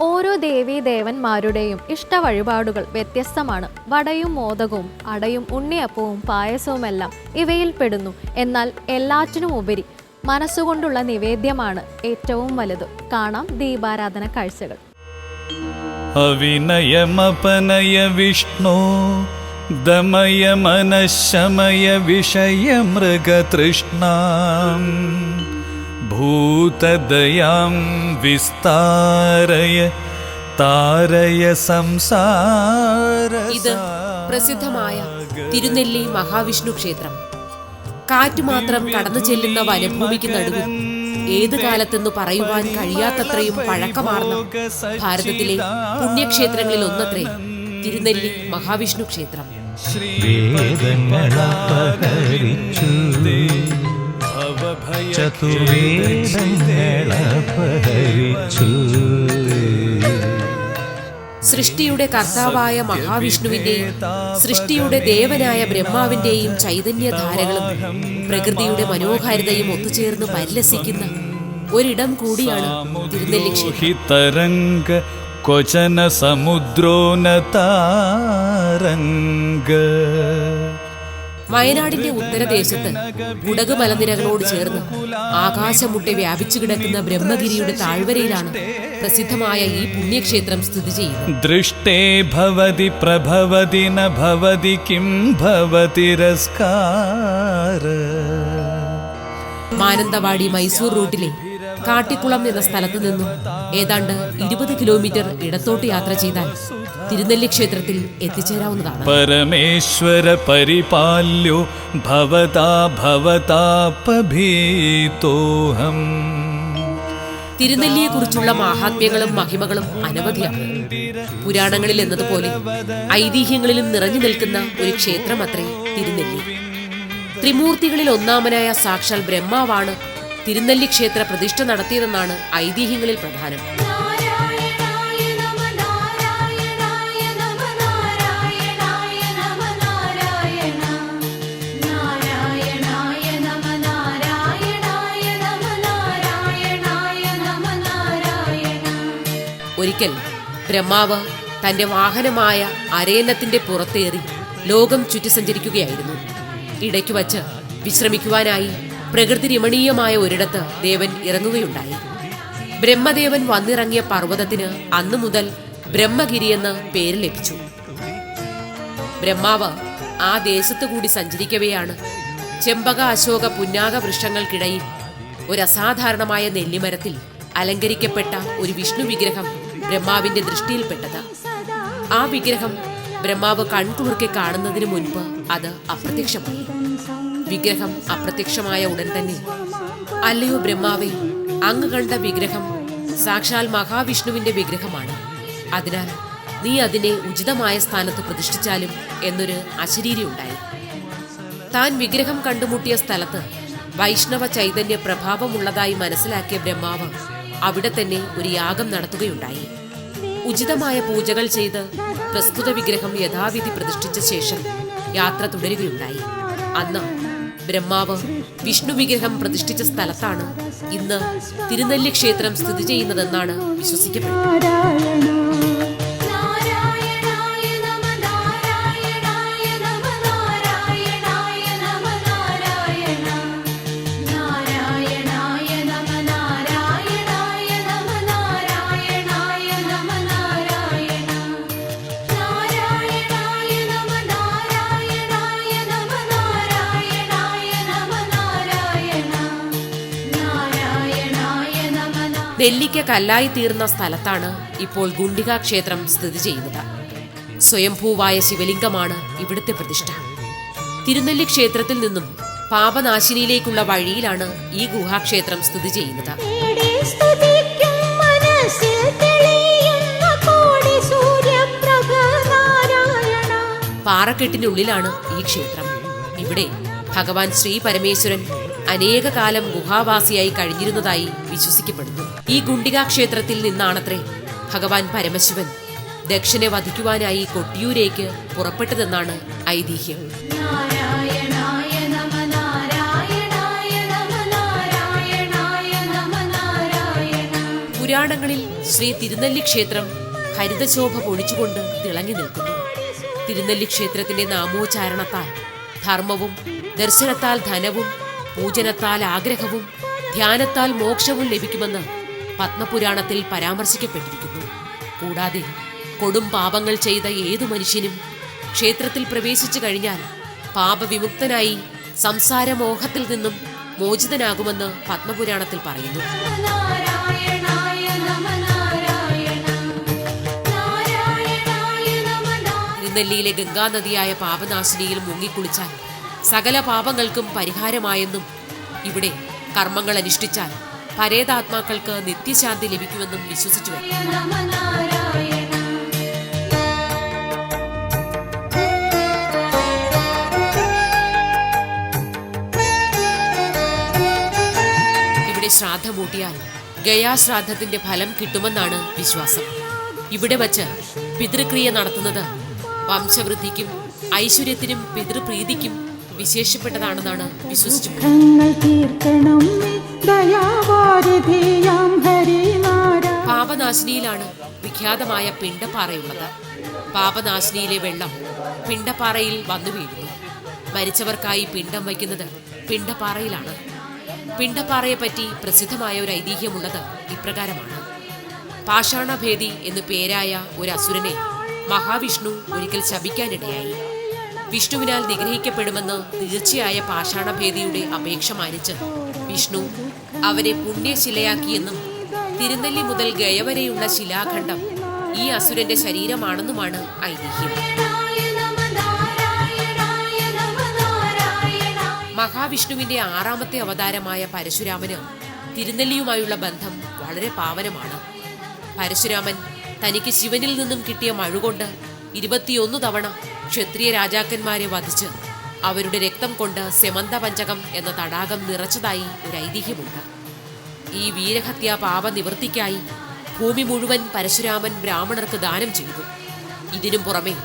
ഓരോ ദേവീദേവന്മാരുടെയും ഇഷ്ട വഴിപാടുകൾ വ്യത്യസ്തമാണ്. വടയും മോദകവും അടയും ഉണ്ണിയപ്പവും പായസവുമെല്ലാം ഇവയിൽ പെടുന്നു. എന്നാൽ എല്ലാറ്റിനും ഉപരി മനസ്സുകൊണ്ടുള്ള നിവേദ്യമാണ് ഏറ്റവും വലുത്. കാണാം ദീപാരാധന കാഴ്ചകൾ. അവിനയമപനയ വിഷ്ണു ദമയ മനശമയ വിഷയ മൃഗതൃഷ്ണ. भूतदयां विस्तारय तारय संसार ഇത് പ്രസിദ്ധമായ തിരുനെല്ലി മഹാവിഷ്ണു ക്ഷേത്രം കാറ്റ് മാത്രം കടന്നു ചെല്ലുന്ന വനഭൂമിക്ക് നടുവിൽ ഏത് കാലത്തെന്ന് പറയുവാൻ കഴിയാത്തത്രയും പഴക്കമാർന്ന ഭാരതത്തിലെ പുണ്യക്ഷേത്രങ്ങളിൽ ഒന്നത്രേ തിരുനെല്ലി മഹാവിഷ്ണു ക്ഷേത്രം വേദങ്ങളപഹരിച്ചു സൃഷ്ടിയുടെ കർത്താവായ മഹാവിഷ്ണുവിന്റെയും സൃഷ്ടിയുടെ ദേവനായ ബ്രഹ്മാവിന്റെയും ചൈതന്യധാരകളും പ്രകൃതിയുടെ മനോഹാരിതയും ഒത്തുചേർന്ന് പരിലസിക്കുന്ന ഒരിടം കൂടിയാണ് തിരുനെല്ലി കൊചന സമുദ്രോനതാരംഗ വയനാടിന്റെ ഉത്തരദേശത്ത് കുടക് മലനിരകളോട് ചേർന്ന് ആകാശമുട്ടെ വ്യാപിച്ചു കിടക്കുന്ന ബ്രഹ്മഗിരിയുടെ താഴ്വരയിലാണ് പ്രസിദ്ധമായ ഈ പുണ്യക്ഷേത്രം സ്ഥിതി ചെയ്യുന്നത്. ദൃഷ്ടേ ഭവതി പ്രഭവതി ഭവതി കിം ഭവതിരസ്കാര മാനന്തവാടി മൈസൂർ റൂട്ടിലെ കാട്ടിക്കുളം എന്ന സ്ഥലത്ത് നിന്നും ഏതാണ്ട് ഇരുപത് കിലോമീറ്റർ ഇടത്തോട്ട് യാത്ര ചെയ്താൽ തിരുനെല്ലി ക്ഷേത്രത്തിൽ എത്തിച്ചേരാവുന്നതാണ്. പരമേശ്വര പരിപാല്യോ ഭവതാ ഭവതാപഭീതോഹം. തിരുനെല്ലിയെക്കുറിച്ചുള്ള മഹാത്മ്യങ്ങളും മഹിമകളും അനവധിയാണ്. പുരാണങ്ങളിൽ എന്നതുപോലെ ഐതിഹ്യങ്ങളിലും നിറഞ്ഞു നിൽക്കുന്ന ഒരു ക്ഷേത്രമത്രേ തിരുനെല്ലി. ത്രിമൂർത്തികളിൽ ഒന്നാമനായ സാക്ഷാൽ ബ്രഹ്മാവാണ് തിരുനെല്ലി ക്ഷേത്ര പ്രതിഷ്ഠ നടത്തിയതെന്നാണ് ഐതിഹ്യങ്ങളിൽ പ്രധാനം. ഒരിക്കൽ ബ്രഹ്മാവ് തന്റെ വാഹനമായ അരയന്നത്തിന്റെ പുറത്തേറി ലോകം ചുറ്റി സഞ്ചരിക്കുകയായിരുന്നു ഇടയ്ക്ക് വച്ച് വിശ്രമിക്കുവാനായി പ്രകൃതി രമണീയമായ ഒരിടത്ത് ദേവൻ ഇറങ്ങുകയുണ്ടായി. ബ്രഹ്മദേവൻ വന്നിറങ്ങിയ പർവതത്തിന് അന്നു മുതൽ ബ്രഹ്മഗിരി എന്ന് പേര് ലഭിച്ചു. ബ്രഹ്മാവ് ആ ദേശത്തു കൂടി സഞ്ചരിക്കവെയാണ്. ചെമ്പക അശോക പുന്നാക വൃക്ഷങ്ങൾക്കിടയിൽ ഒരു അസാധാരണമായ നെല്ലിമരത്തിൽ അലങ്കരിക്കപ്പെട്ട ഒരു വിഷ്ണു വിഗ്രഹം ബ്രഹ്മാവിന്റെ ദൃഷ്ടിയിൽപ്പെട്ടത്. ആ വിഗ്രഹം ബ്രഹ്മാവ് കൺകുളിർക്കെ കാണുന്നതിന് മുൻപ് അത് അപ്രത്യക്ഷമായി. വിഗ്രഹം അപ്രത്യക്ഷമായ ഉടൻ തന്നെ. അല്ലയോ ബ്രഹ്മാവേ അങ്ങ് കണ്ട വിഗ്രഹം സാക്ഷാൽ മഹാവിഷ്ണുവിന്റെ വിഗ്രഹമാണ്. അതിനാൽ നീ അതിനെ ഉചിതമായ സ്ഥാനത്ത് പ്രതിഷ്ഠിച്ചാലും എന്നൊരു അശരീരി ഉണ്ടായി. താൻ വിഗ്രഹം കണ്ടുമുട്ടിയ സ്ഥലത്ത് വൈഷ്ണവ ചൈതന്യ പ്രഭാവമുള്ളതായി മനസ്സിലാക്കിയ ബ്രഹ്മാവ് അവിടെ തന്നെ ഒരു യാഗം നടത്തുകയുണ്ടായി. ഉചിതമായ പൂജകൾ ചെയ്ത് പ്രസ്തുത വിഗ്രഹം യഥാവിധി പ്രതിഷ്ഠിച്ച ശേഷം യാത്ര തുടരുകയുണ്ടായി. അന്ന് ബ്രഹ്മാവ് വിഷ്ണു വിഗ്രഹം പ്രതിഷ്ഠിച്ച സ്ഥലത്താണ് ഇന്ന് തിരുനെല്ലി ക്ഷേത്രം സ്ഥിതി ചെയ്യുന്നതെന്നാണ് വിശ്വസിക്കപ്പെടുന്നത്. നെല്ലിക്ക കല്ലായി തീർന്ന സ്ഥലത്താണ് ഇപ്പോൾ ഗുണ്ടിക ക്ഷേത്രം സ്ഥിതി ചെയ്യുന്നത്. സ്വയംഭൂവായ ശിവലിംഗമാണ് ഇവിടുത്തെ പ്രതിഷ്ഠ. തിരുനെല്ലി ക്ഷേത്രത്തിൽ നിന്നും പാപനാശിനിയിലേക്കുള്ള വഴിയിലാണ് ഈ ഗുഹാക്ഷേത്രം സ്ഥിതി ചെയ്യുന്നത്. പാറക്കെട്ടിനുള്ളിലാണ് ഈ ക്ഷേത്രം. ഇവിടെ ഭഗവാൻ ശ്രീ പരമേശ്വരൻ അനേക കാലം ഗുഹാവാസിയായി കഴിഞ്ഞിരുന്നതായി വിശ്വസിക്കപ്പെടുന്നു. ഈ ഗുണ്ടികാ ക്ഷേത്രത്തിൽ നിന്നാണത്രേ ഭഗവാൻ പരമശിവൻ ദക്ഷനെ വധിക്കുവാനായി കൊട്ടിയൂരേക്ക് പുറപ്പെട്ടതെന്നാണ് ഐതിഹ്യം. പുരാണങ്ങളിൽ ശ്രീ തിരുനെല്ലി ക്ഷേത്രം ഹരിതശോഭ പൊഴിച്ചുകൊണ്ട് തിളങ്ങി നിൽക്കുന്നു. തിരുനെല്ലി ക്ഷേത്രത്തിന്റെ നാമോച്ചാരണത്താൽ ധർമ്മവും ദർശനത്താൽ ധനവും പൂജനത്താൽ ആഗ്രഹവും ധ്യാനത്താൽ മോക്ഷവും ലഭിക്കുമെന്ന് പത്മപുരാണത്തിൽ പരാമർശിക്കപ്പെട്ടിരിക്കുന്നു കൂടാതെ കൊടും പാപങ്ങൾ ചെയ്ത ഏതു മനുഷ്യനും ക്ഷേത്രത്തിൽ പ്രവേശിച്ചു കഴിഞ്ഞാൽ പാപവിമുക്തനായി സംസാരമോഹത്തിൽ നിന്നും മോചിതനാകുമെന്ന് പത്മപുരാണത്തിൽ പറയുന്നു തിരുനെല്ലിയിലെ ഗംഗാനദിയായ പാപനാശിനിയിൽ മുങ്ങിക്കുളിച്ചാൽ സകല പാപങ്ങൾക്കും പരിഹാരമായെന്നും ഇവിടെ കർമ്മങ്ങൾ അനുഷ്ഠിച്ചാൽ പരേതാത്മാക്കൾക്ക് നിത്യശാന്തി ലഭിക്കുമെന്നും വിശ്വസിച്ചു ഇവിടെ ശ്രാദ്ധമൂട്ടിയാൽ ഗയാശ്രാദ്ധത്തിന്റെ ഫലം കിട്ടുമെന്നാണ് വിശ്വാസം. ഇവിടെ വച്ച് പിതൃക്രിയ നടത്തുന്നത് വംശവൃദ്ധിക്കും ഐശ്വര്യത്തിനും പിതൃപ്രീതിക്കും വിശേഷപ്പെട്ടതാണെന്നാണ് പാപനാശിനിയിലാണ് വിഖ്യാതമായ പിണ്ടപ്പാറയുള്ളത്. പാപനാശിനിയിലെ വെള്ളം പിണ്ടപ്പാറയിൽ വന്നു വീഴുന്നു. മരിച്ചവർക്കായി പിണ്ടം വയ്ക്കുന്നത് പിണ്ടപ്പാറയിലാണ്. പിണ്ടപ്പാറയെപ്പറ്റി പ്രസിദ്ധമായ ഒരു ഐതിഹ്യമുള്ളത് ഇപ്രകാരമാണ്. പാഷാണഭേദി എന്നു പേരായ ഒരു അസുരനെ മഹാവിഷ്ണു ഒരിക്കൽ ശപിക്കാനിടയായി. വിഷ്ണുവിനാൽ നിഗ്രഹിക്കപ്പെടുമെന്ന് തീർച്ചയായ പാഷാണഭേദിയുടെ അപേക്ഷ മാനിച്ച് വിഷ്ണു അവരെ പുണ്യശിലയാക്കിയെന്നും തിരുനെല്ലി മുതൽ ഗയവരെയുള്ള ശിലാഖണ്ഡം ഈ അസുരന്റെ ശരീരമാണെന്നുമാണ് ഐതിഹ്യം. മഹാവിഷ്ണുവിന്റെ ആറാമത്തെ അവതാരമായ പരശുരാമന് തിരുനെല്ലിയുമായുള്ള ബന്ധം വളരെ പാവനമാണ്. പരശുരാമൻ തനിക്ക് ശിവനിൽ നിന്നും കിട്ടിയ മഴുകൊണ്ട് ഇരുപത്തിയൊന്ന് തവണ ക്ഷത്രിയ രാജാക്കന്മാരെ വധിച്ച് അവരുടെ രക്തം കൊണ്ട് സെമന്ത പഞ്ചകം എന്ന തടാകം നിറച്ചതായി ഒരു ഐതിഹ്യമുണ്ട്. ഈ വീരഹത്യാ പാപ നിവൃത്തിക്കായി ഭൂമി മുഴുവൻ പരശുരാമൻ ബ്രാഹ്മണർക്ക് ദാനം ചെയ്തു. ഇതിനും പുറമെ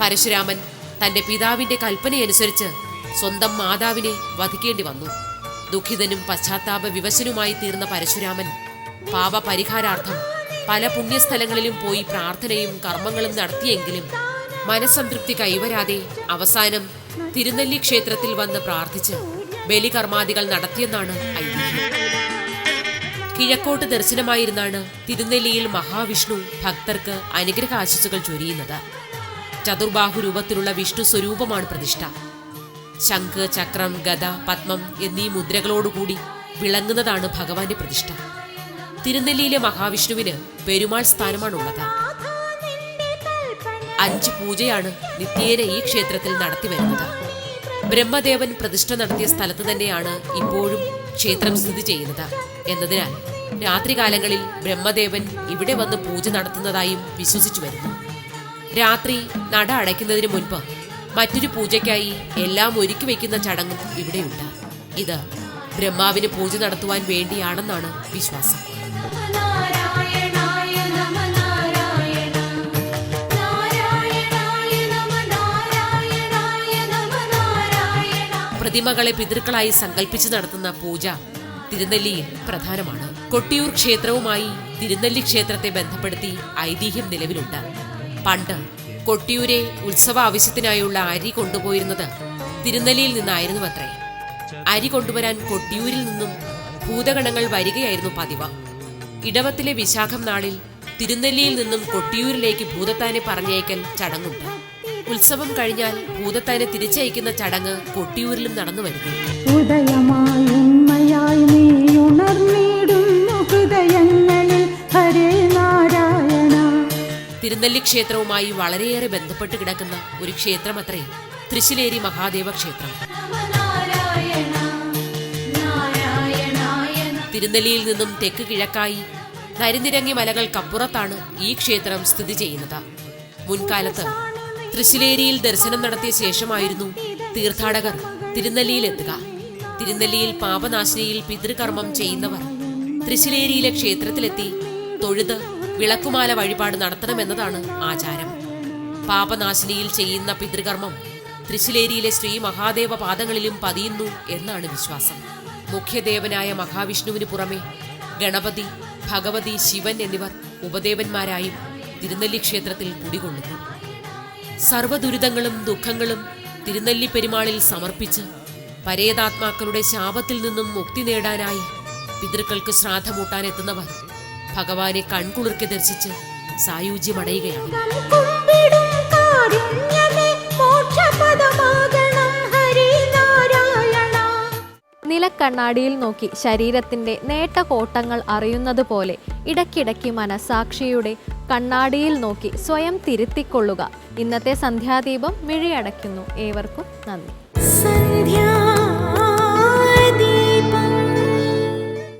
പരശുരാമൻ തന്റെ പിതാവിന്റെ കൽപ്പനയനുസരിച്ച് സ്വന്തം മാതാവിനെ വധിക്കേണ്ടി വന്നു. ദുഃഖിതനും പശ്ചാത്താപ വിവശനുമായി തീർന്ന പരശുരാമൻ പാപപരിഹാരാർത്ഥം പല പുണ്യസ്ഥലങ്ങളിലും പോയി പ്രാർത്ഥനയും കർമ്മങ്ങളും നടത്തിയെങ്കിലും മനസംതൃപ്തി കൈവരാതെ അവസാനം തിരുനെല്ലി ക്ഷേത്രത്തിൽ വന്ന് പ്രാർത്ഥിച്ച് ബലികർമാദികൾ നടത്തിയെന്നാണ് ഐതിഹ്യം. കിഴക്കോട്ട് ദർശനമായിരുന്നാണ് തിരുനെല്ലിയിൽ മഹാവിഷ്ണു ഭക്തർക്ക് അനുഗ്രഹ ആശിസുകൾ ചൊരിയുന്നത്. ചതുർബാഹു രൂപത്തിലുള്ള വിഷ്ണു സ്വരൂപമാണ് പ്രതിഷ്ഠ. ശംഖ് ചക്രം ഗദ പത്മം എന്നീ മുദ്രകളോടുകൂടി വിളങ്ങുന്നതാണ് ഭഗവാന്റെ പ്രതിഷ്ഠ. തിരുനെല്ലിയിലെ മഹാവിഷ്ണുവിന് പെരുമാൾ സ്ഥാനമാണുള്ളത്. അഞ്ച് പൂജയാണ് നിത്യേന ഈ ക്ഷേത്രത്തിൽ നടത്തിവരുന്നത് ബ്രഹ്മദേവൻ പ്രതിഷ്ഠ നടത്തിയ സ്ഥലത്ത് തന്നെയാണ് ഇപ്പോഴും ക്ഷേത്രം സ്ഥിതി ചെയ്യുന്നത്. എന്നതിനാൽ രാത്രികാലങ്ങളിൽ ബ്രഹ്മദേവൻ ഇവിടെ വന്ന് പൂജ നടത്തുന്നതായും വിശ്വസിച്ചു വരുന്നു. രാത്രി നട അടയ്ക്കുന്നതിന് മുൻപ് മറ്റൊരു പൂജയ്ക്കായി എല്ലാം ഒരുക്കി വയ്ക്കുന്ന ചടങ്ങും ഇവിടെയുണ്ട്. ഇത് ബ്രഹ്മാവിന് പൂജ നടത്തുവാൻ വേണ്ടിയാണെന്നാണ് വിശ്വാസം. പ്രതിമകളെ പിതൃക്കളായി സങ്കല്പിച്ച് നടത്തുന്ന പൂജ തിരുനെല്ലിയിൽ പ്രധാനമാണ്. കൊട്ടിയൂർ ക്ഷേത്രവുമായി തിരുനെല്ലി ക്ഷേത്രത്തെ ബന്ധപ്പെടുത്തി ഐതിഹ്യം നിലവിലുണ്ട്. പണ്ട് കൊട്ടിയൂരെ ഉത്സവ ആവശ്യത്തിനായുള്ള അരി കൊണ്ടുപോയിരുന്നത് തിരുനെല്ലിയിൽ നിന്നായിരുന്നു അത്രേ അരി കൊണ്ടുവരാൻ കൊട്ടിയൂരിൽ നിന്നും ഭൂതഗണങ്ങൾ വരികയായിരുന്നു പതിവ്. ഇടവത്തിലെ വിശാഖം നാളിൽ തിരുനെല്ലിയിൽ നിന്നും കൊട്ടിയൂരിലേക്ക് ഭൂതത്താനെ പറഞ്ഞയക്കൽ ചടങ്ങുണ്ട് ഉത്സവം കഴിഞ്ഞാൽ ഭൂതത്താനെ തിരിച്ചയക്കുന്ന ചടങ്ങ് കൊട്ടിയൂരിലും നടന്നു വരുന്നു. ഉദയമായി നീ ഉണർന്നിടുന്നു ഹൃദയങ്ങളിൽ ഹരേ നാരായണ. തിരുനെല്ലി ക്ഷേത്രവുമായി വളരെയേറെ ബന്ധപ്പെട്ട് കിടക്കുന്ന ഒരു ക്ഷേത്രമത്രേ തൃശ്ശിലേരി മഹാദേവ ക്ഷേത്രം. തിരുനെല്ലിയിൽ നിന്നും തെക്ക് കിഴക്കായി നരിനിരങ്ങി മലകൾക്കപ്പുറത്താണ് ഈ ക്ഷേത്രം സ്ഥിതി ചെയ്യുന്നത്. മുൻകാലത്ത് തൃശ്ശിലേരിയിൽ ദർശനം നടത്തിയ ശേഷമായിരുന്നു തീർത്ഥാടകർ തിരുനെല്ലിയിൽ എത്തുക തിരുനെല്ലിയിൽ പാപനാശിനിയിൽ പിതൃകർമ്മം ചെയ്യുന്നവർ തൃശ്ശിലേരിയിലെ ക്ഷേത്രത്തിലെത്തി തൊഴുത് വിളക്കുമാല വഴിപാട് നടത്തണമെന്നതാണ് ആചാരം. പാപനാശിനിയിൽ ചെയ്യുന്ന പിതൃകർമ്മം തൃശ്ശിലേരിയിലെ ശ്രീ മഹാദേവ പാദങ്ങളിലും പതിയുന്നു എന്നാണ് വിശ്വാസം. മുഖ്യദേവനായ മഹാവിഷ്ണുവിന് പുറമെ ഗണപതി ഭഗവതി ശിവൻ എന്നിവർ ഉപദേവന്മാരായും തിരുനെല്ലി ക്ഷേത്രത്തിൽ കുടികൊള്ളുന്നു. സർവദുരിതങ്ങളും ദുഃഖങ്ങളും തിരുനെല്ലി പെരുമാളിൽ സമർപ്പിച്ച് പരേതാത്മാക്കളുടെ ശാപത്തിൽ നിന്നും മുക്തി നേടാനായി പിതൃക്കൾക്ക് ശ്രാദ്ധമൂട്ടാനെത്തുന്നവർ ഭഗവാനെ കൺകുളിർക്കെ ദർശിച്ച് സായുജ്യമടയുകയാണ്. നിലക്കണ്ണാടിയിൽ നോക്കി ശരീരത്തിന്റെ നേട്ടകോട്ടങ്ങൾ അറിയുന്നത് പോലെ ഇടയ്ക്കിടയ്ക്ക് മനസാക്ഷിയുടെ കണ്ണാടിയിൽ നോക്കി സ്വയം തിരുത്തിക്കൊള്ളുക. ഇന്നത്തെ സന്ധ്യാദീപം മിഴിയടയ്ക്കുന്നു. ഏവർക്കും നന്ദി. സന്ധ്യാ